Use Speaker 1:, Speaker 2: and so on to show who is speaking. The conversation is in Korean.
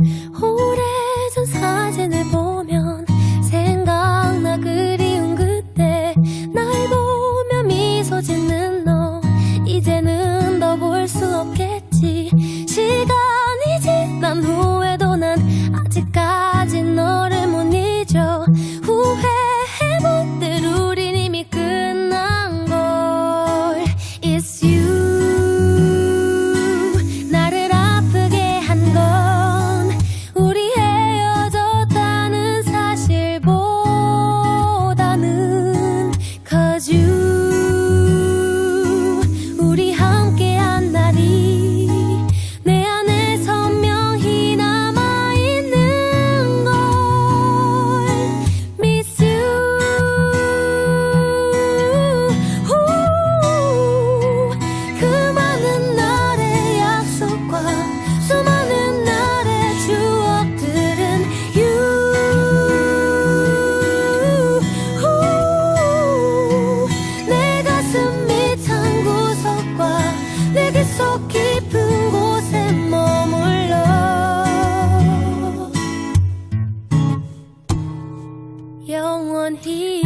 Speaker 1: 오래전 사진을 보면 생각나 그리운 그때 날 보며 미소 짓는 너. 一